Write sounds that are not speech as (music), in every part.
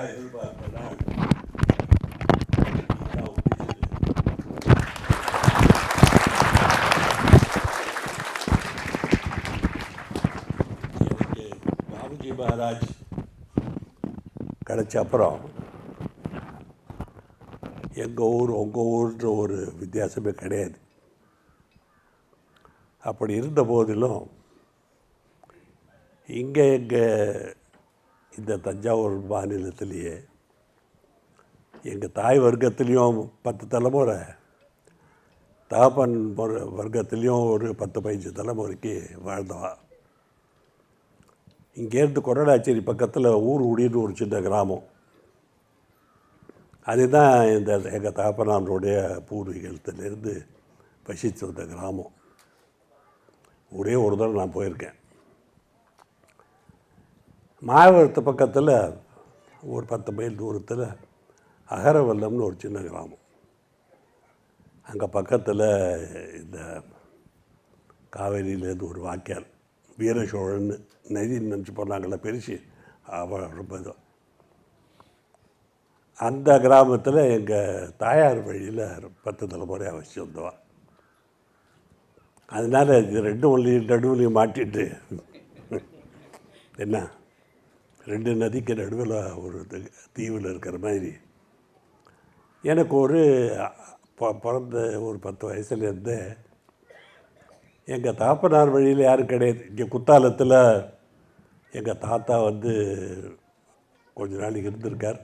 எனக்கு பாபுஜி மகாராஜ். கிடைச்ச அப்புறம் எங்கள் ஊர் உங்கள் ஊர்ன்ற ஒரு வித்தியாசமே கிடையாது. அப்படி இருந்த போதிலும் இங்கே எங்கள் இந்த தஞ்சாவூர் மாநிலத்திலேயே எங்கள் தாய் வர்க்கத்துலேயும் பத்து தலைமுறை தகப்பன் வர- வர்க்கத்துலேயும் ஒரு பத்து பதினஞ்சு தலைமுறைக்கு வாழ்ந்தவா. இங்கேருந்து கொரடாச்சேரி பக்கத்தில் ஊர் உடின்னு ஒரு சின்ன கிராமம். அதுதான் இந்த எங்கள் தகப்பனாருடைய பூர்வீகத்திலேருந்து வசித்து வந்த கிராமம். ஒரே ஒரு தடவை நான் போயிருக்கேன். மாயவரத்து பக்கத்தில் ஒரு பத்து மைல் தூரத்தில் அகரவல்லம்னு ஒரு சின்ன கிராமம். அங்கே பக்கத்தில் இந்த காவேரியிலேருந்து ஒரு வாய்க்கால் வீரசோழன் நதின்னு நினச்சி போனாங்கள பெருசு அவள் ரொம்ப இது. அந்த கிராமத்தில் எங்கள் தாயார் வழியில் பத்து தலைமுறையாக வச்சு வந்தவா. அதனால் இது ரெண்டு ஒன்றையும் நடுவுலையும் மாட்டிட்டு என்ன? ரெண்டு நதிக்கு நடுவில் ஒரு தீவில் இருக்கிற மாதிரி. எனக்கு ஒரு பிறந்த ஒரு பத்து வயசுலேருந்தே எங்கள் தாப்பனார் வழியில் யாரும் கிடையாது. இங்கே குத்தாலத்தில் எங்கள் தாத்தா வந்து கொஞ்ச நாளைக்கு இருந்திருக்கார்.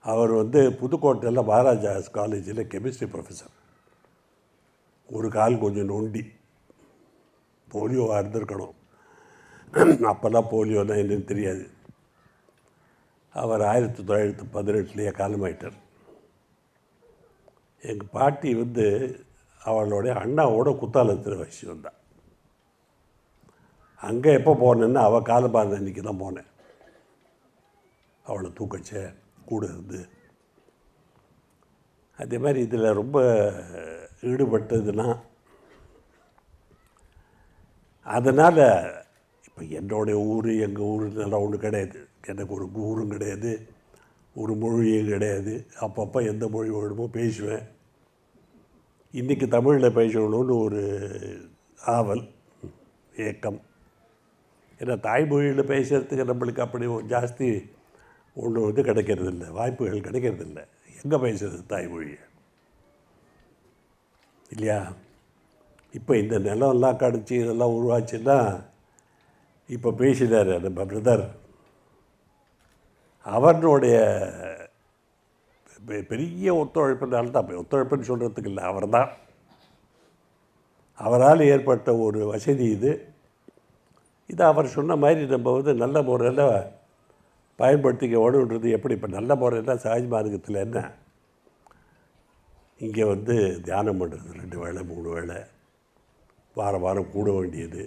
அவர் வந்து புதுக்கோட்டையில் மகாராஜாஸ் காலேஜில் கெமிஸ்ட்ரி ப்ரொஃபஸர் ஒரு கால் கொஞ்சம் நொண்டி. போலியோவாக இருந்திருக்கணும். அப்போல்லாம் போலியோனா என்னன்னு தெரியாது. அவர் ஆயிரத்தி தொள்ளாயிரத்தி பதினெட்டுலேயே காலமாயிட்டார். எங்கள் பாட்டி வந்து அவளுடைய அண்ணாவோட குத்தாலத்தில் வச்சு வந்தா. அங்கே எப்போ போனேன்னா அவள் காலமாக அன்றைக்கி தான் போனேன். அவளை தூக்கச்ச கூட இருந்து. அதே மாதிரி இதில் ரொம்ப ஈடுபட்டதுன்னா அதனால் இப்போ என்னுடைய ஊர் எங்கள் ஊருலாம் ஒன்றும் கிடையாது. எனக்கு ஒரு ஊரும் கிடையாது. ஒரு மொழியும் கிடையாது. அப்பப்போ எந்த மொழி வேணுமோ பேசுவேன். இன்றைக்கி தமிழில் பேசணும்னு ஒரு ஆவல் ஏக்கம். ஏன்னா தாய்மொழியில் பேசுகிறதுக்கு நம்மளுக்கு அப்படி ஜாஸ்தி ஒன்று வந்து கிடைக்கிறதில்ல. வாய்ப்புகள் கிடைக்கிறதில்ல. எங்கே பேசுகிறது தாய்மொழி இல்லையா? இப்போ இந்த நிலம்லாம் கடிச்சு இதெல்லாம் உருவாச்சுன்னா இப்போ பேசினார் நம்ம பிரதர். அவனுடைய பெரிய ஒத்துழைப்புனால தான் ஒத்துழைப்புன்னு சொல்கிறதுக்கு இல்லை அவர் தான் அவரால் ஏற்பட்ட ஒரு வசதி இது. இது அவர் சொன்ன மாதிரி நம்ம வந்து நல்ல முறையில் பயன்படுத்திக்க வேணுன்றது எப்படி? இப்போ நல்ல முறையில் சகஜ மார்க்கத்தில் என்ன? இங்கே வந்து தியானம் பண்ணுறது ரெண்டு வேளை மூணு வேளை. வாரம் வாரம் கூட வேண்டியது.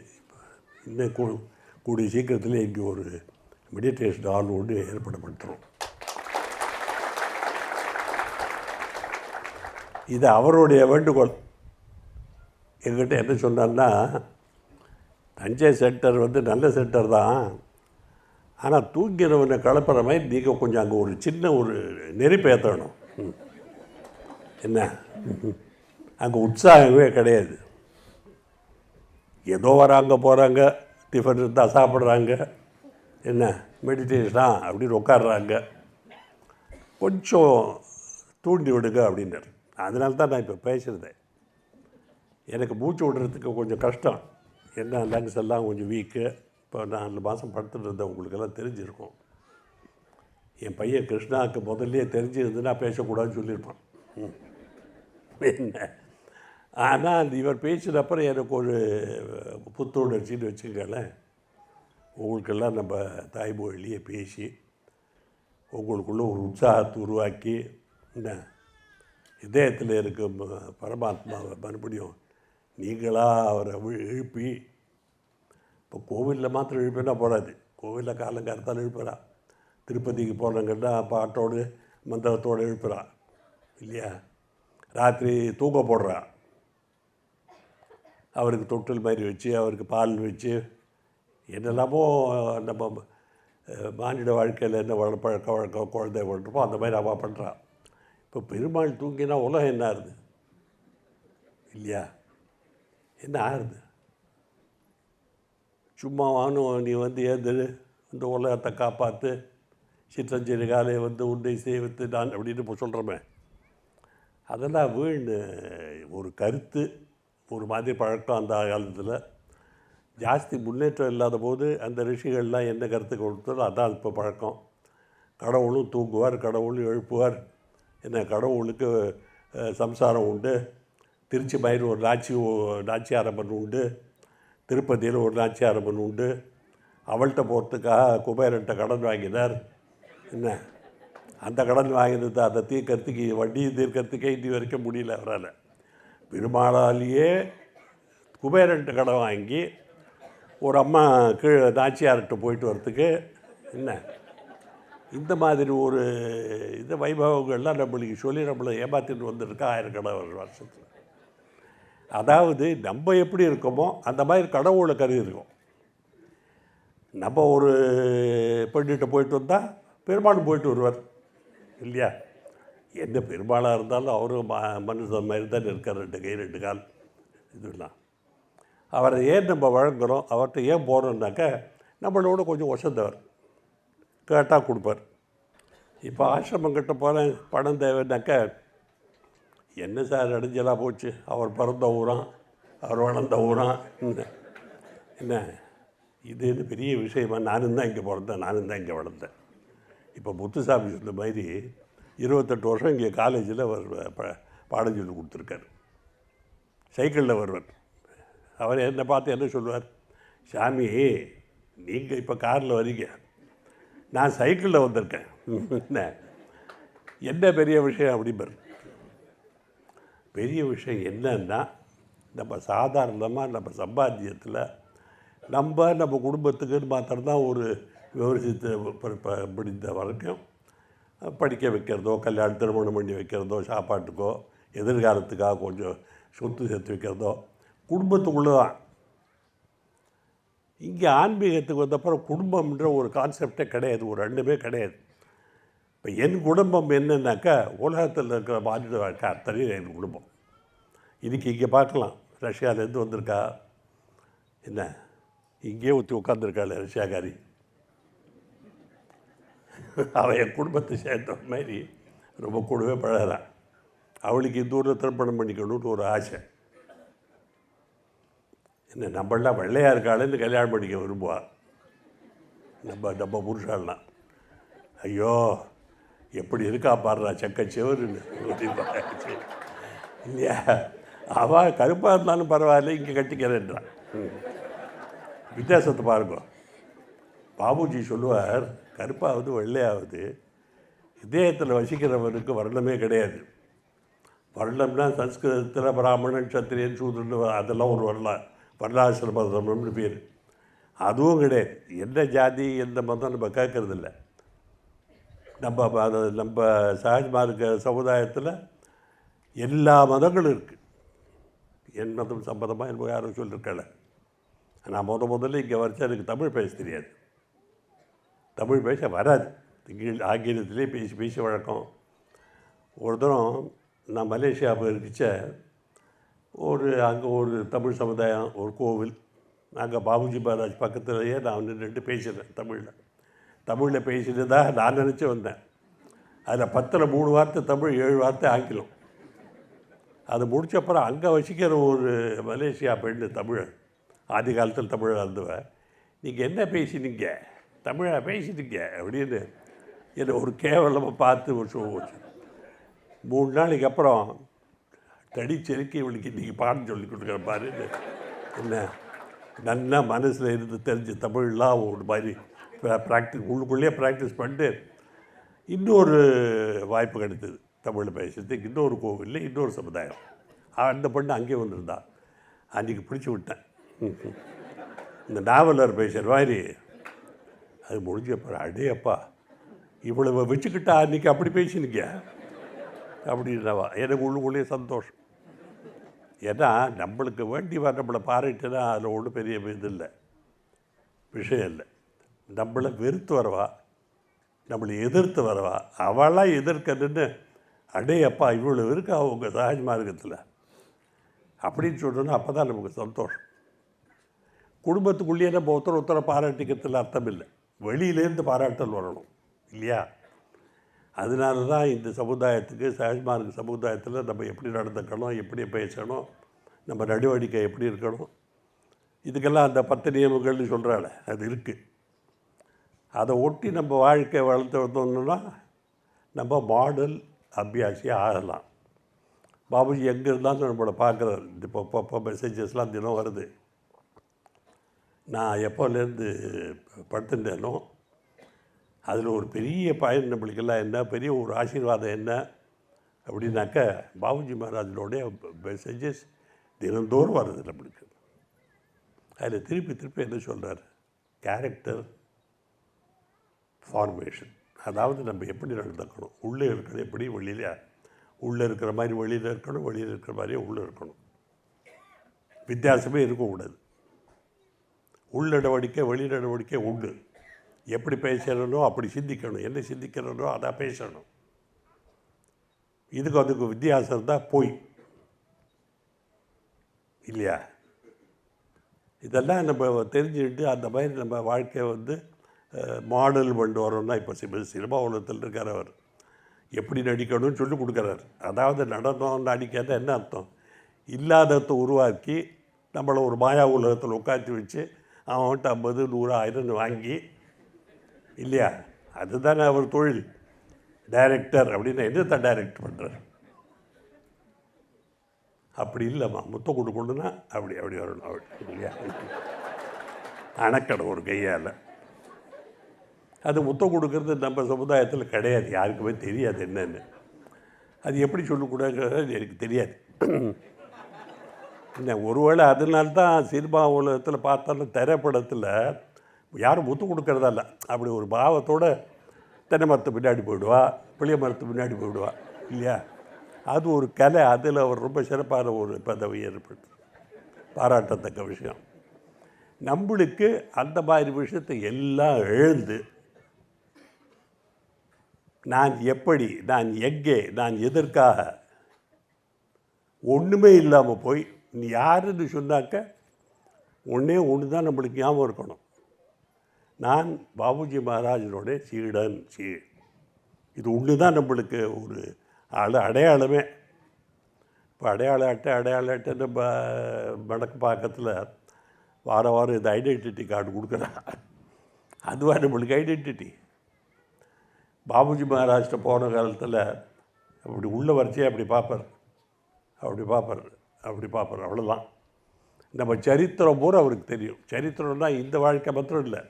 இன்னும் கூடும் கூடிய சீக்கிரத்தில் இங்கே ஒரு மெடிடேஷன் ஹால் ஒன்று ஏற்படப்பட்டுரும் இது அவருடைய வேண்டுகோள். எங்கிட்ட என்ன சொன்னார்னா தஞ்சை சென்டர் வந்து நல்ல சென்டர் தான். ஆனால் தூங்கிறவனை கலப்புற மாதிரி நீங்கள் கொஞ்சம் அங்கே ஒரு சின்ன ஒரு நெருப்பு ஏற்றணும் ம். என்ன? அங்கே உற்சாகமே கிடையாது. ஏதோ வராங்க போகிறாங்க டிஃபன் இருந்தால் சாப்பிட்றாங்க. என்ன? மெடிடேஷனா? அப்படின்னு உட்காடுறாங்க கொஞ்சம் தூண்டி விடுங்க அப்படின்னாரு. அதனால தான் நான் இப்போ பேசுகிறேன் எனக்கு மூச்சு விடுறதுக்கு கொஞ்சம் கஷ்டம். என்ன லங்ஸ் எல்லாம் கொஞ்சம் வீக்கு. இப்போ நாலு மாதம் படுத்துட்டு இருந்தேன் உங்களுக்கெல்லாம் தெரிஞ்சிருக்கும். என் பையன் கிருஷ்ணாவுக்கு முதல்லையே தெரிஞ்சிருந்துன்னா பேசக்கூடாதுன்னு சொல்லியிருப்பான். ம். என்ன? ஆனால் இவர் பேசின அப்புறம் எனக்கு ஒரு புத்துணர்ச்சின்னு வச்சுக்கங்களேன். உங்களுக்கெல்லாம் நம்ம தாய்மொழியிலேயே பேசி உங்களுக்குள்ள ஒரு உற்சாகத்தை உருவாக்கி என்ன இதயத்தில் இருக்கும் பரமாத்மாவை மறுபடியும் நீங்களாக அவரை எழுப்பி இப்போ கோவிலில் மாத்திரம் எழுப்பினா போடாது கோவிலில் காலங்காரத்தால் எழுப்புறா. திருப்பதிக்கு போனாங்கன்னா பாட்டோடு மந்திரத்தோடு எழுப்புறா. இல்லையா? ராத்திரி தூங்க போடுறா. அவருக்கு தொட்டில் மாதிரி வச்சு அவருக்கு பால் வச்சு என்னெல்லாமோ நம்ம மானிட வாழ்க்கையில் என்ன வள பழக்க வழக்கம் குழந்தை பண்ணுறப்போ அந்த மாதிரி அவள் பண்ணுறான் இப்போ பெருமாள் தூங்கினா உலகம் என்ன ஆகுது இல்லையா? என்ன ஆகுது சும்மா வானும் நீ வந்து ஏந்து இந்த உலகத்தை காப்பாற்று சிற்றஞ்செறி காலை வந்து உன்னை சேவித்து நான் அப்படின்னு இப்போ சொல்கிறோமே அதெல்லாம் வீண் ஒரு கருத்து ஒரு மாதிரி பழக்கம் அந்த காலத்தில். ஜாஸ்தி முன்னேற்றம் இல்லாத போது அந்த ரிஷிகள்லாம் என்ன கருத்து கொடுத்ததோ அதான் இப்போ பழக்கம். கடவுளும் தூங்குவார் கடவுளும் எழுப்புவார். என்ன கடவுளுக்கு சம்சாரம் உண்டு. திருச்சி மயில் ஒரு நாச்சி நாச்சியாரம்மன் உண்டு. திருப்பதியில் ஒரு நாச்சியாரம்மன் உண்டு. அவள்கிட்ட போகிறதுக்காக குபேரன்ட்ட கடன் வாங்கினார். என்ன? அந்த கடன் வாங்கினது அதை தீர்க்கறதுக்கு வண்டியை தீர்க்கறதுக்கே இன்னி வரைக்கும் முடியல அவரால். பெருமாளாலேயே குபேரன்ட்டு கடை வாங்கி ஒரு அம்மா கீழே நாச்சியார்கிட்ட போயிட்டு வரத்துக்கு என்ன? இந்த மாதிரி ஒரு இந்த வைபவங்கள்லாம் நம்மளுக்கு சொல்லி நம்மளை ஏமாத்திட்டு வந்திருக்கா ஆயிரக்கணக்கான வருஷத்தில். அதாவது நம்ம எப்படி இருக்கோமோ அந்த மாதிரி கடவுளை கருதி இருக்கோம். நம்ம ஒரு பெண்ணிட்ட போயிட்டு வந்தால் பெருமாளும் போயிட்டு வருவார். இல்லையா? எந்த பெருமாளாக இருந்தாலும் அவரும் ம மனுஷன் மாதிரி தான் இருக்கார் ரெண்டு கை ரெண்டு கால். இதுலாம் அவரை ஏன் நம்ம வழங்குகிறோம் அவர்கிட்ட ஏன் போகிறோம்னாக்க நம்மளோட கொஞ்சம் ஒசந்தவர். கேட்டால் கொடுப்பார். இப்போ ஆசிரமங்கிட்ட போகிறேன் பணம் தேவைன்னாக்க என்ன சார் அடைஞ்சலாக போச்சு? அவர் பிறந்த ஊரான் அவர் வளர்ந்த ஊரான் என்ன? என்ன? இது என்ன பெரிய விஷயமா நானும் தான் இங்கே பிறந்தேன் நானும் தான் இங்கே வளர்ந்தேன். இப்போ முத்துசாமி சொன்ன மாதிரி இருபத்தெட்டு வருஷம் இங்கே காலேஜில் அவர் ப- பாடம் சொல்லி கொடுத்துருக்காரு. சைக்கிளில் வருவார். அவர் என்னை பார்த்து என்ன சொல்லுவார்? சாமி நீங்கள் இப்போ காரில் வரீங்க நான் சைக்கிளில் வந்திருக்கேன். என்ன? என்ன பெரிய விஷயம்? அப்படிம்பார். பெரிய விஷயம் என்னன்னா நம்ம சாதாரணமாக நம்ம சம்பாத்தியத்தில் நம்ம நம்ம குடும்பத்துக்குன்னு மாத்திரம்தான் ஒரு விவரித்து ப- ப- பிடித்த வரைக்கும் படிக்க வைக்கிறதோ கல்யாணம் திருமணம் பண்ணி வைக்கிறதோ சாப்பாட்டுக்கோ எதிர்காலத்துக்காக கொஞ்சம் சொத்து சேர்த்து வைக்கிறதோ குடும்பத்துக்குள்ளே தான் இங்கே ஆன்மீகத்துக்கு வந்தப்பறம் குடும்பம்ன்ற ஒரு கான்செப்டே கிடையாது ஒரு ரெண்டுமே கிடையாது. இப்போ என் குடும்பம் என்னன்னாக்கா உலகத்தில் இருக்கிற மாநில வாழ்க்கை அத்தனையும் என் குடும்பம். இதுக்கு இங்கே பார்க்கலாம். ரஷ்யாவிலேருந்து வந்திருக்கா. என்ன? இங்கேயே ஊற்றி உட்காந்துருக்காள் ரஷ்யாக்காரி. அவள் என் குடும்பத்தை சேர்ந்த மாதிரி ரொம்ப கூடவே பழகிறான். அவளுக்கு இந்த ஊரில் திருமணம் பண்ணிக்கணும்னு ஒரு ஆசை. என்ன நம்மளாம் வெள்ளையாக இருக்காளேன்னு கல்யாணம் பண்ணிக்க விரும்புவா? நம்ம நம்ம புருஷாலாம் ஐயோ எப்படி இருக்கா பாடுறா செக்க செவருன்னு. (laughs) இல்லையா? அவள் கருப்பாக இருந்தாலும் பரவாயில்ல இங்கே கட்டிக்கிறேன்றான். ம். வித்தியாசத்தை பாருங்க. பாபுஜி சொல்லுவார் கருப்பாவது வெள்ளையாவது இதயத்தில் வசிக்கிறவனுக்கு வர்ணமே கிடையாது. வர்ணம்னா சன்ஸ்கிருதத்தில் பிராமணன் சத்திரியன் சூத்ரன் அதெல்லாம் ஒரு வர்ணம் வர்ணாசிரம தர்மம்னு பேர். அதுவும் கிடையாது. எந்த ஜாதி எந்த மதம் நம்ம கேட்குறதில்ல நம்ம அது நம்ம சகஜமாக சமுதாயத்தில் எல்லா மதங்களும் இருக்குது என் மதம் சம்மதமாக என்னமோ யாரும் சொல்லியிருக்கல நான் முத முதல்ல இங்கே வரைச்சா எனக்கு தமிழ் பேச தெரியாது. தமிழ் பேச வராது. இங்கிலீஷ் ஆங்கிலத்திலே பேசி பேசி வழக்கம் ஒரு தரம் நான் மலேசியா போயிருக்கிச்ச ஒரு அங்கே ஒரு தமிழ் சமுதாயம் ஒரு கோவில் அங்கே பாபுஜி மகாராஜ் பக்கத்துலேயே நான் நின்றுட்டு பேசினேன் தமிழில். தமிழில் பேசினதாக நான் நினச்சி வந்தேன். அதில் பத்தில் மூணு வார்த்தை தமிழ் ஏழு வார்த்தை ஆங்கிலம். அது முடிச்ச அப்புறம் அங்கே வசிக்கிற ஒரு மலேசியா பெண்ணு தமிழ் ஆதி காலத்தில் தமிழ் இருந்தவ நீங்கள் என்ன பேசினீங்க? தமிழா பேசிட்டீங்க. அப்படின்னு என்னை ஒரு கேவலமாக பார்த்து ஒரு ஷோ மூணு நாளைக்கு அப்புறம் தடி செருக்கி இவளுக்கு இன்றைக்கி பாடம் சொல்லி கொடுக்குற பாரு என்ன நல்லா மனசில் இருந்து தெரிஞ்ச தமிழ்லாம் ஒரு மாதிரி ப்ராக்டிஸ் உள்ளுக்குள்ளேயே ப்ராக்டிஸ் பண்ணிட்டு இன்னொரு வாய்ப்பு கிடைத்தது. தமிழில் பேசுறதுக்கு இன்னொரு கோவிலில் இன்னொரு சமுதாயம். அந்த பொண்ணு அங்கேயே வந்திருந்தா. அன்றைக்கி பிடிச்சி விட்டேன். இந்த நாவலர் பேசுகிற மாதிரி அது முடிஞ்சப்போ அடே அப்பா இவ்வளவு வச்சுக்கிட்டா அன்றைக்கி அப்படி பேசினீங்க. அப்படின்றவா எனக்கு உள்ளுக்குள்ளேயே சந்தோஷம். ஏன்னா நம்மளுக்கு வேண்டி வர நம்மளை பாராட்டுனா அதில் ஒன்றும் பெரிய இது இல்லை. விஷயம் இல்லை. நம்மளை வெறுத்து வரவா? நம்மளை எதிர்த்து வரவா? அவளாம் எதிர்க்கணுன்னு அடே அப்பா இவ்வளோ இருக்கா உங்கள் சகஜ மார்க்கத்தில்? அப்படின்னு சொல்கிறோன்னா அப்போ தான் நமக்கு சந்தோஷம். குடும்பத்துக்குள்ளேயே நம்ம ஒருத்தர் ஒருத்தரை பாராட்டிக்கிறதுல அர்த்தம் இல்லை. வெளியிலேருந்து பாராட்டல் வரணும் இல்லையா? அதனால தான் இந்த சமுதாயத்துக்கு சஹஜ்மார்க் சமுதாயத்தில் நம்ம எப்படி நடந்துக்கணும் எப்படி பேசணும் நம்ம நடவடிக்கை எப்படி இருக்கணும். இதுக்கெல்லாம் அந்த பத்து நியமங்கள்னு சொல்கிறாள் அது இருக்குது அதை ஒட்டி நம்ம வாழ்க்கை வளர்த்து வந்தோம்னா நம்ம மாடல் அபியாசியாக ஆகலாம். பாபுஜி எங்கே இருந்தாலும் நம்மளை பார்க்குறாரு. இப்போ இப்போ மெசேஜஸ்லாம் தினம் வருது. நான் எப்போலேருந்து படுத்துட்டேனோ அதில் ஒரு பெரிய பயன் நம்மளுக்கெல்லாம் என்ன பெரிய ஒரு ஆசீர்வாதம் என்ன அப்படின்னாக்க பாபுஜி மகாராஜனுடைய மெசேஜஸ் தினந்தோறும் வருது நம்மளுக்கு. அதில் திருப்பி திருப்பி என்ன சொல்கிறார் கேரக்டர் ஃபார்மேஷன் அதாவது நம்ம எப்படி நடந்துக்கணும்? உள்ளே இருக்கணும் எப்படி வெளியில்? உள்ளே இருக்கிற மாதிரி வெளியில் இருக்கணும் வெளியில் இருக்கிற மாதிரியே உள்ளே இருக்கணும். வித்தியாசமே இருக்கக்கூடாது. உள் நடவடிக்கை வெளி நடவடிக்கை உண்டு. எப்படி பேசணும்னோ அப்படி சிந்திக்கணும். என்ன சிந்திக்கிறனோ அதான் பேசணும். இதுக்கு அதுக்கு வித்தியாசம் தான் போய். இல்லையா? இதெல்லாம் நம்ம தெரிஞ்சுக்கிட்டு அந்த மாதிரி நம்ம வாழ்க்கையை வந்து மாடல் கொண்டு வரோம்னா இப்போ சினிமா சினிமா உலகத்தில் இருக்கார் அவர். எப்படி நடிக்கணும்னு சொல்லி கொடுக்குறாரு. அதாவது நடனம் நடிக்காத என்ன அர்த்தம்? இல்லாதத்தை உருவாக்கி நம்மளை ஒரு மாயா உலகத்தில் உட்காந்து வச்சு அவன்கிட்ட ஐம்பது நூறு ஆயிரம் வாங்கி இல்லையா? அதுதானே அவர் தொழில். டைரக்டர் அப்படின்னு என்னத்தை டைரக்ட் பண்ணுறார் அப்படி இல்லைம்மா. முத்தம் கொடுக்கணுன்னா அப்படி அப்படி வரணும். அப்படி இல்லையா? அணக்கடை ஒரு கையால். அது முத்தம் கொடுக்கறது நம்ம சமுதாயத்தில் கிடையாது. யாருக்குமே தெரியாது என்னென்னு. அது எப்படி சொல்லக்கூடாதுங்கிறது எனக்கு தெரியாது. என்ன ஒருவேளை அதனால தான் சினிமா உலகத்தில் பார்த்தாலும் திரைப்படத்தில் யாரும் ஒத்து கொடுக்கறதா இல்லை. அப்படி ஒரு பாவத்தோடு தென்னை மரத்து பின்னாடி போயிடுவா புளிய மரத்து பின்னாடி போயிடுவா இல்லையா? அது ஒரு கலை அதில் அவர் ரொம்ப சிறப்பான ஒரு பதவி ஏற்படுத்து பாராட்டத்தக்க விஷயம். நம்மளுக்கு அந்த மாதிரி விஷயத்தை எல்லாம் எழுந்து நான் எப்படி நான் எங்கே நான் எதற்காக ஒன்றுமே இல்லாமல் போய் நீ யாருன்னு சொன்னாக்க ஒன்றே ஒன்று தான் நம்மளுக்கு ஞாபகம் இருக்கணும். நான் பாபுஜி மகாராஜனுடைய சீடன் சீ. இது ஒன்று தான் நம்மளுக்கு ஒரு அட அடையாளமே. இப்போ அடையாள அட்டை அடையாள அட்டை நம்ம வடக்கு பக்கத்தில் வார வாரம் இது ஐடென்டிட்டி கார்டு கொடுக்குறா. அதுவாக நம்மளுக்கு ஐடென்டிட்டி பாபுஜி மகாராஜ்கிட்ட போன காலத்தில் அப்படி உள்ள வரிசையாக அப்படி பார்ப்பார் அப்படி பார்ப்பார் அப்படி பார்ப்பார் அவ்வளோதான் நம்ம சரித்திரம் பூரா அவருக்கு தெரியும். சரித்திரம்னா இந்த வாழ்க்கை மாத்திரம் இல்லை.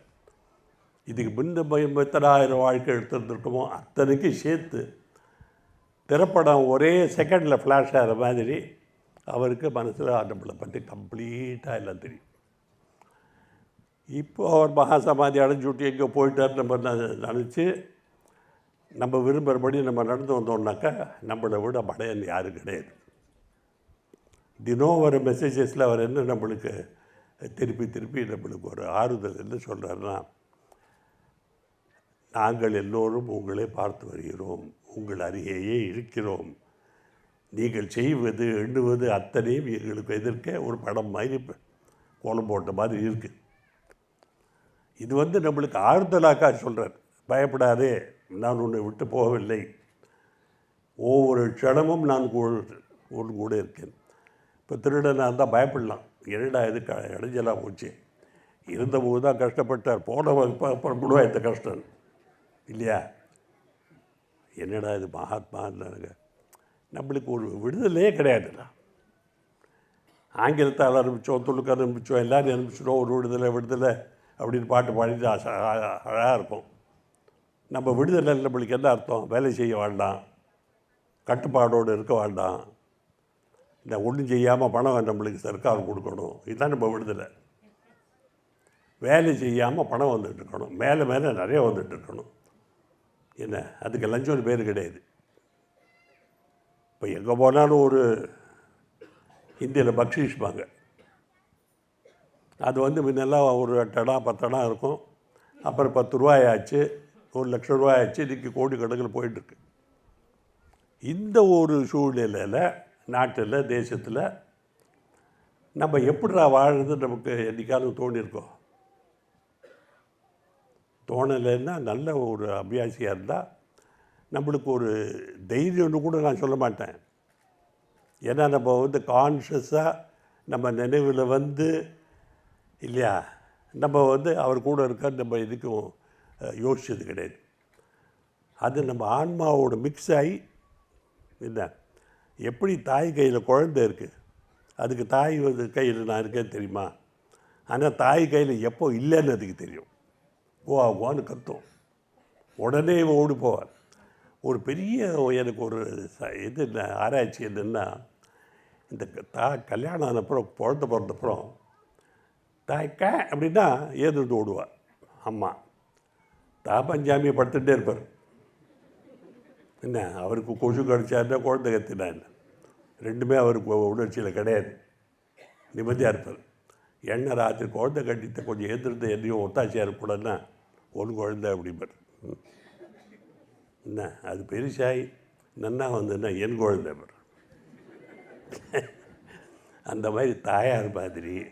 இதுக்கு முன்ன எத்தனாயிரம் வாழ்க்கை எடுத்துருந்துருக்கோமோ அத்தனைக்கும் சேர்த்து திரைப்படம் ஒரே செகண்டில் ஃப்ளாஷ் ஆகிற மாதிரி அவருக்கு மனசில் நம்மளை பற்றி கம்ப்ளீட்டாக எல்லாம் தெரியும். இப்போ அவர் மகா சமாதி அடைஞ்சு விட்டு எங்கே போயிட்டார் நம்ம நினச்சி நம்ம விரும்புகிறபடி நம்ம நடந்து வந்தோம்னாக்கா நம்மளை விட படையன் யாரும் கிடையாது. தினம் வர மெசேஜஸில் அவர் என்ன நம்மளுக்கு திருப்பி திருப்பி நம்மளுக்கு ஒரு ஆறுதல் என்ன சொல்கிறாருன்னா நாங்கள் எல்லோரும் உங்களை பார்த்து வருகிறோம். உங்கள் அருகேயே இருக்கிறோம். நீங்கள் செய்வது எண்ணுவது அத்தனையும் எங்களுக்கு எதிர்க்க ஒரு படம் மாதிரி கோலம் போட்ட மாதிரி இருக்குது இது வந்து நம்மளுக்கு ஆறுதலாக்கா சொல்கிறார் பயப்படாதே நான் உன்னை விட்டு போகவில்லை. ஒவ்வொரு க்ஷணமும் நான் உன் கூட இருக்கேன். இப்போ திருடனாக இருந்தால் பயப்படலாம். என்னடா இது க இடைஞ்சலாக போச்சு. இருந்தபோது தான் கஷ்டப்பட்டார். போன அப்புறம் கூட இந்த கஷ்டம். இல்லையா? என்னடா இது மகாத்மா நம்மளுக்கு ஒரு விடுதலையே கிடையாதுடா. ஆங்கிலத்தால் ஆரம்பித்தோம் துளுக்க ஆரம்பித்தோம் எல்லோரும் அனுப்பிச்சிட்டோம் ஒரு விடுதலை விடுதலை அப்படின்னு பாட்டு பாடிட்டு அழகாக இருக்கும். நம்ம விடுதலை நம்மளுக்கு என்ன அர்த்தம்? வேலை செய்ய வேண்டாம். கட்டுப்பாடோடு இருக்க வேண்டாம். இந்த ஒன்றும் செய்யாமல் பணம் நம்மளுக்கு சர்க்கார் கொடுக்கணும். இதுதான் நம்ம விடுதலை. வேலை செய்யாமல் பணம் வந்துட்டு இருக்கணும். மேலே மேலே நிறைய வந்துட்டு இருக்கணும். என்ன? அதுக்கு லஞ்சம் பேர் கிடையாது. இப்போ எங்கே போனாலும் ஒரு ஹிந்தியில் பக்ஷிஷ்பாங்க. அது வந்து முன்னெல்லாம் ஒரு எட்டடா பத்தடா இருக்கும். அப்புறம் பத்து ரூபாய் ஆச்சு ஒரு லட்சம் ரூபாய் ஆச்சு இன்றைக்கி கோடி கணக்கில் போயிட்டுருக்கு இந்த ஒரு சூழ்நிலையில் நாட்டில் தேசத்தில் நம்ம எப்படிடா வாழுறது நமக்கு என்றைக்காலும் தோணியிருக்கோம்? தோணலைன்னா நல்ல ஒரு அபியாசியாக இருந்தால் நம்மளுக்கு ஒரு தைரியம்னு கூட நான் சொல்ல மாட்டேன். ஏன்னா நம்ம வந்து கான்ஷியஸாக நம்ம நினைவில் வந்து இல்லையா? நம்ம வந்து அவர் கூட இருக்க நம்ம இதுக்கும் யோசித்தது யோசிச்சது கிடையாது. அது நம்ம ஆன்மாவோட மிக்ஸ் ஆகி என்ன எப்படி தாய் கையில் குழந்தை இருக்குது அதுக்கு தாய் வந்து கையில் நான் இருக்கேன்னு தெரியுமா? ஆனால் தாய் கையில் எப்போ இல்லைன்னு அதுக்கு தெரியும். ஓ ஆகுவான்னு கத்தும். உடனே இவன் ஓடி போவார் ஒரு பெரிய எனக்கு ஒரு ச- இது என்ன ஆராய்ச்சி என்னென்னா இந்த க- தா கல்யாணம் ஆனப்புறம் குழந்த பிறந்தப்புறம் தாய்க்கா அப்படின்னா ஏதுட்டு ஓடுவார் அம்மா தா பஞ்சாமியை படுத்துகிட்டே இருப்பார். என்ன? அவருக்கு கொசு கடிச்சாருன்னா குழந்தை கத்தினா என்ன? ரெண்டுமே அவருக்கு உணர்ச்சியில் கிடையாது. நிம்மதியாக இருப்பார். எண்ணெய் ராத்திரி குழந்தை கட்டித்த கொஞ்சம் எதிர்த்து என்னையும் ஒத்தாச்சியாக இருக்கக்கூடாதுன்னா ஒன் குழந்தை அப்படிம்பார். ம். என்ன? அது பெருசாகி நன்னா வந்ததுன்னா என் குழந்தை பார் அந்த மாதிரி தாயார் மாதிரி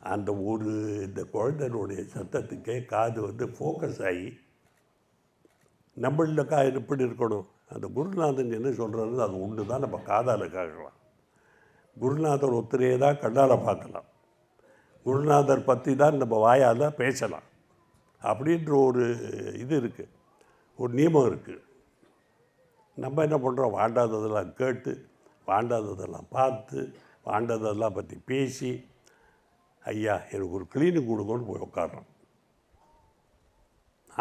அந்த ஒரு இந்த குழந்தைனுடைய சத்தத்துக்கே காது வந்து ஃபோக்கஸ் ஆகி நம்மளில் கா எப்படி இருக்கணும்? அந்த குருநாதன் என்ன சொல்கிறாரு அது ஒன்று தான் நம்ம காதால் கேட்கலாம். குருநாதர் ஒருத்தரையே தான் கண்ணால் பார்க்கலாம். குருநாதர் பற்றி தான் நம்ம வாயால் பேசலாம். அப்படின்ற ஒரு இது இருக்குது ஒரு நியமம் இருக்குது நம்ம என்ன பண்ணுறோம் வாண்டாததெல்லாம் கேட்டு வாண்டாததெல்லாம் பார்த்து வாண்டாததெல்லாம் பற்றி பேசி ஐயா எனக்கு ஒரு கிளீனிக் கொடுங்கன்னு போய் உட்காடுறோம்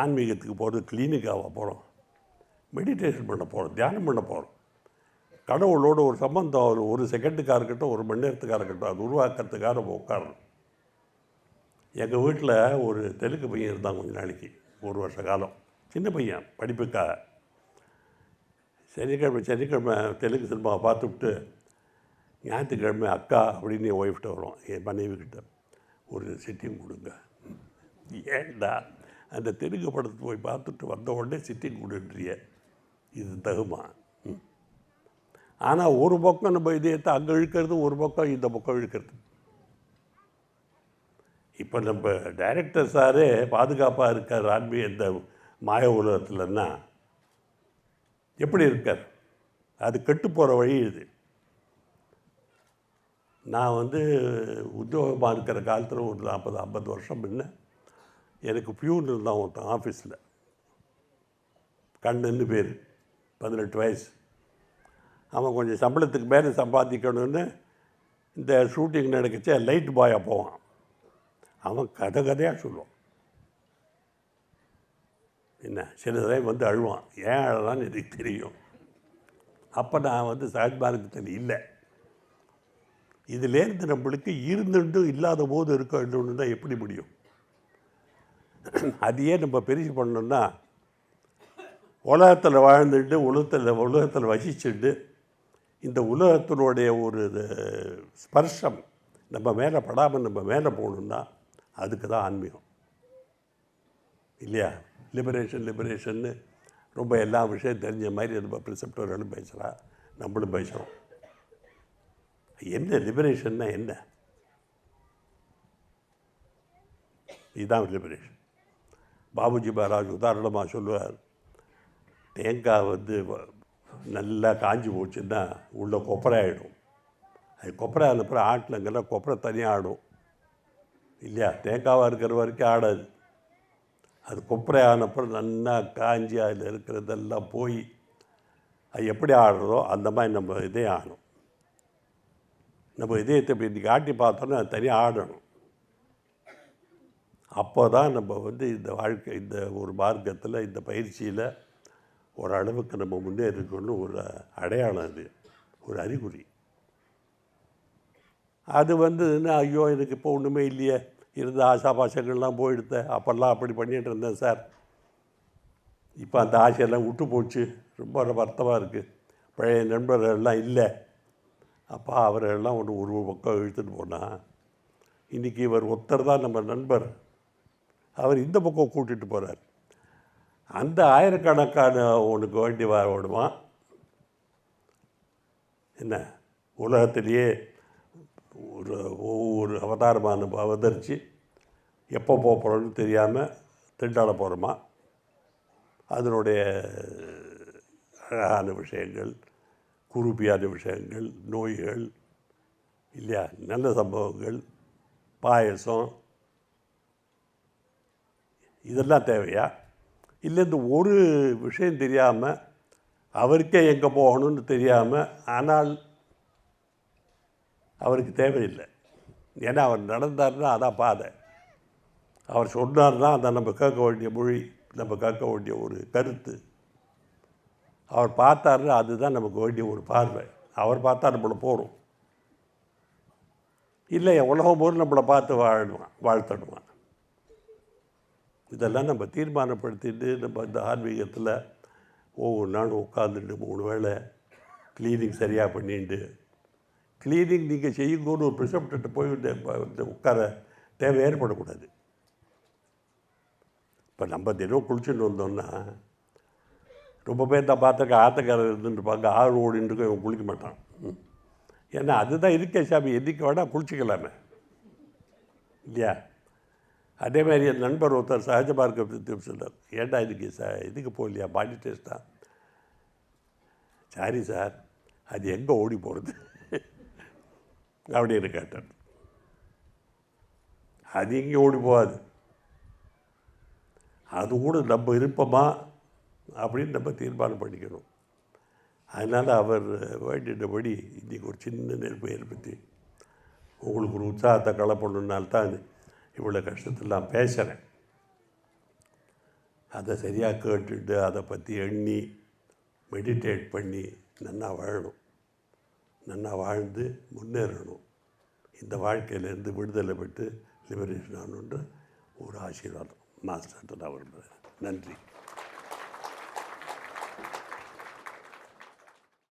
ஆன்மீகத்துக்கு போகிறது கிளீனிக்காக போகிறோம் மெடிடேஷன் பண்ண போகிறோம் தியானம் பண்ண போகிறோம் கடவுளோட ஒரு சம்பந்தம் ஒரு ஒரு செகண்டுக்காக இருக்கட்டும் ஒரு மணி நேரத்துக்காக இருக்கட்டும் அது உருவாக்கிறதுக்காக நம்ம உட்காரணும். எங்கள் வீட்டில் ஒரு தெலுங்கு பையன் இருந்தான் கொஞ்ச நாளைக்கு ஒரு வருஷ காலம். சின்ன பையன் படிப்புக்காக. சனிக்கிழமை சனிக்கிழமை தெலுங்கு சினிமாவை பார்த்துவிட்டு ஞாயிற்றுக்கிழமை அக்கா அப்படின்னு என் ஒய்ஃப்ட்ட வரும் என் மனைவி கிட்ட. ஒரு சிட்டியும் கொடுங்க. ஏன்டா? அந்த தெலுங்கு படத்தை போய் பார்த்துட்டு வந்த உடனே சிட்டிங் கொடுன்றிய. இது தகுமா? ஆனால் ஒரு பக்கம் நம்ம இதயத்தை அங்கே இழுக்கிறது ஒரு பக்கம் இந்த பக்கம் இழுக்கிறது. இப்போ நம்ம டைரக்டர் சாரே பாதுகாப்பாக இருக்கார் ஆன்மீக இந்த மாய உலகத்துலன்னா. எப்படி இருக்கார்? அது கெட்டு போகிற வழி இது. நான் வந்து உத்தியோகமாக இருக்கிற காலத்தில் ஒரு நாற்பது ஐம்பது வருஷம் முன்ன எனக்கு பியூன் இருந்தான் ஒருத்தன் ஆஃபீஸில் கண்ணுன்னு பேர். பதினெட்டு வயசு. அவன் கொஞ்சம் சம்பளத்துக்கு மேலே சம்பாதிக்கணும்னு இந்த ஷூட்டிங் நடக்கச்சே லைட் பாயாக போவான். அவன் கதை கதையாக சொல்லுவான். என்ன? சில டைம் வந்து அழுவான். ஏன் அழலான்னு எனக்கு தெரியும். அப்போ நான் வந்து சஹஜ்மார்க்கத்தில் இல்லை. இதுலேருந்து நம்மளுக்கு இருந்துட்டும் இல்லாத போது இருக்க வேண்டும்னு தான் எப்படி முடியும்? (clears throat) அதையே நம்ம பெருசு பண்ணோம்னா உலகத்தில் வாழ்ந்துட்டு உலகத்தில் உலகத்தில் வசிச்சுட்டு இந்த உலகத்தினுடைய ஒரு ஸ்பர்ஷம் நம்ம மேலே படாமல் நம்ம மேலே போகணுன்னா அதுக்கு தான் ஆன்மீகம். இல்லையா? லிபரேஷன் லிபரேஷன்னு ரொம்ப எல்லா விஷயம் தெரிஞ்ச மாதிரி நம்ம ப்ரிசெப்டர்களும் பேசுகிறா நம்மளும் பேசுகிறோம் என்ன லிபரேஷன்னா என்ன? இதுதான் லிபரேஷன் பாபுஜி மகாராஜ் உதாரணமாக சொல்லுவார் தேங்காய் வந்து நல்லா காஞ்சி போச்சுன்னா உள்ளே கொப்பரை ஆகிடும் அது கொப்பரை அனுப்புகிற ஆட்டிலங்கெல்லாம் கொப்பரை தனியாக ஆடும். இல்லையா? தேங்காவாக இருக்கிற வரைக்கும் ஆடாது. அது கொப்பரை ஆனப்புறம் நல்லா காஞ்சி அதில் இருக்கிறதெல்லாம் போய் அது எப்படி ஆடுறதோ அந்த மாதிரி நம்ம இதே ஆடணும் நம்ம இதயத்தை இப்போ இன்றைக்கி ஆட்டி பார்த்தோன்னா அது தனியாக ஆடணும். அப்போ தான் நம்ம வந்து இந்த வாழ்க்கை இந்த ஒரு மார்க்கத்தில் இந்த பயிற்சியில் ஒரு அளவுக்கு நம்ம முன்னேறிக்கணும்னு ஒரு அடையாளம் அது ஒரு அறிகுறி. அது வந்துன்னா ஐயோ எனக்கு இப்போ ஒன்றுமே இல்லையே இருந்த ஆசா பாசங்கள்லாம் போயிடுத்த அப்போல்லாம் அப்படி பண்ணிகிட்டு இருந்தேன் சார். இப்போ அந்த ஆசையெல்லாம் விட்டு போச்சு ரொம்ப வருத்தமாக இருக்குது பழைய நண்பர்கள்லாம் இல்லை. அப்பா அவரெல்லாம் ஒன்று ஒரு பக்கம் இழுத்துட்டு போனால் இன்றைக்கி இவர் ஒருத்தர் தான் நம்ம நண்பர். அவர் இந்த பக்கம் கூட்டிகிட்டு போகிறார் அந்த ஆயிரக்கணக்கான உனக்கு வேண்டி வரணுமா என்ன? உலகத்திலேயே ஒரு ஒவ்வொரு அவதாரமான அவதரித்து எப்போ போக போகிறோன்னு தெரியாமல் திண்டாட போகிறோமா அதனுடைய அழகான விஷயங்கள் குருப்பியான விஷயங்கள் நோய்கள் இல்லையா? நல்ல சம்பவங்கள் பாயசம் இதெல்லாம் தேவையா? இல்லை இந்த ஒரு விஷயம் தெரியாமல் அவருக்கே எங்கே போகணும்னு தெரியாமல் ஆனால் அவருக்கு தேவையில்லை. ஏன்னா அவர் நடந்தார்னா அதான் பாதை. அவர் சொன்னார்னா அதை நம்ம கேட்க வேண்டிய மொழி நம்ம கேட்க வேண்டிய ஒரு கருத்து. அவர் பார்த்தாருன்னா அதுதான் நமக்கு வேண்டிய ஒரு பார்வை. அவர் பார்த்தா நம்மளை போகிறோம் இல்லை உலகம் போது நம்மளை பார்த்து வாழுவான் வாழ்த்தடுவான் இதெல்லாம் நம்ம தீர்மானப்படுத்திட்டு நம்ம இந்த ஆன்மீகத்தில் ஒவ்வொரு நாளும் உட்காந்துட்டு மூணு வேளை க்ளீனிங் சரியாக பண்ணிட்டு க்ளீனிங் நீங்கள் செய்யுங்கன்னு ஒரு ப்ரிசப்ட்டு போய் உட்கார தேவை ஏற்படக்கூடாது. இப்போ நம்ம தினம் குளிச்சுட்டு வந்தோம்னா ரொம்ப பேர் தான் பார்த்துருக்க ஆத்தக்காரர் இருந்துருப்பாங்க ஆறு ஓடின்னு இவன் குளிக்க மாட்டான். ஏன்னா அதுதான் இருக்கே சாமி எதிர்க்க வேணால் குளிச்சிக்கலாமே. இல்லையா? அதே மாதிரி என் நண்பர் ஒருத்தர் சகஜ மார்க்கத்தை சொன்னார் ஏன்டா இதுக்கு ச இதுக்கு போகலையா? பாடி டெஸ்ட்டா சாரி சார் அது எங்கே ஓடி போகிறது அப்படின்னு கேட்டார். அது எங்கேயும் ஓடி போகாது. அது கூட நம்ம இருப்போமா? அப்படின்னு நம்ம தீர்மானம் பண்ணிக்கணும். அதனால் அவர் வேண்டியபடி இன்றைக்கி ஒரு சின்ன நெருப்பை ஏற்படுத்தி உங்களுக்கு ஒரு உற்சாகத்தை கலப்படணுன்னால்தான் இவ்வளோ கஷ்டத்தில் நான் பேசுகிறேன் அதை சரியாக கேட்டுட்டு அதை பற்றி எண்ணி மெடிடேட் பண்ணி நன்னா வாழணும். நன்னா வாழ்ந்து முன்னேறணும். இந்த வாழ்க்கையிலேருந்து விடுதலை பெற்று லிபரேஷன் ஆகணுன்ற ஒரு ஆசீர்வாதம். மாஸ்டர் நான் விரும்புகிறேன். நன்றி.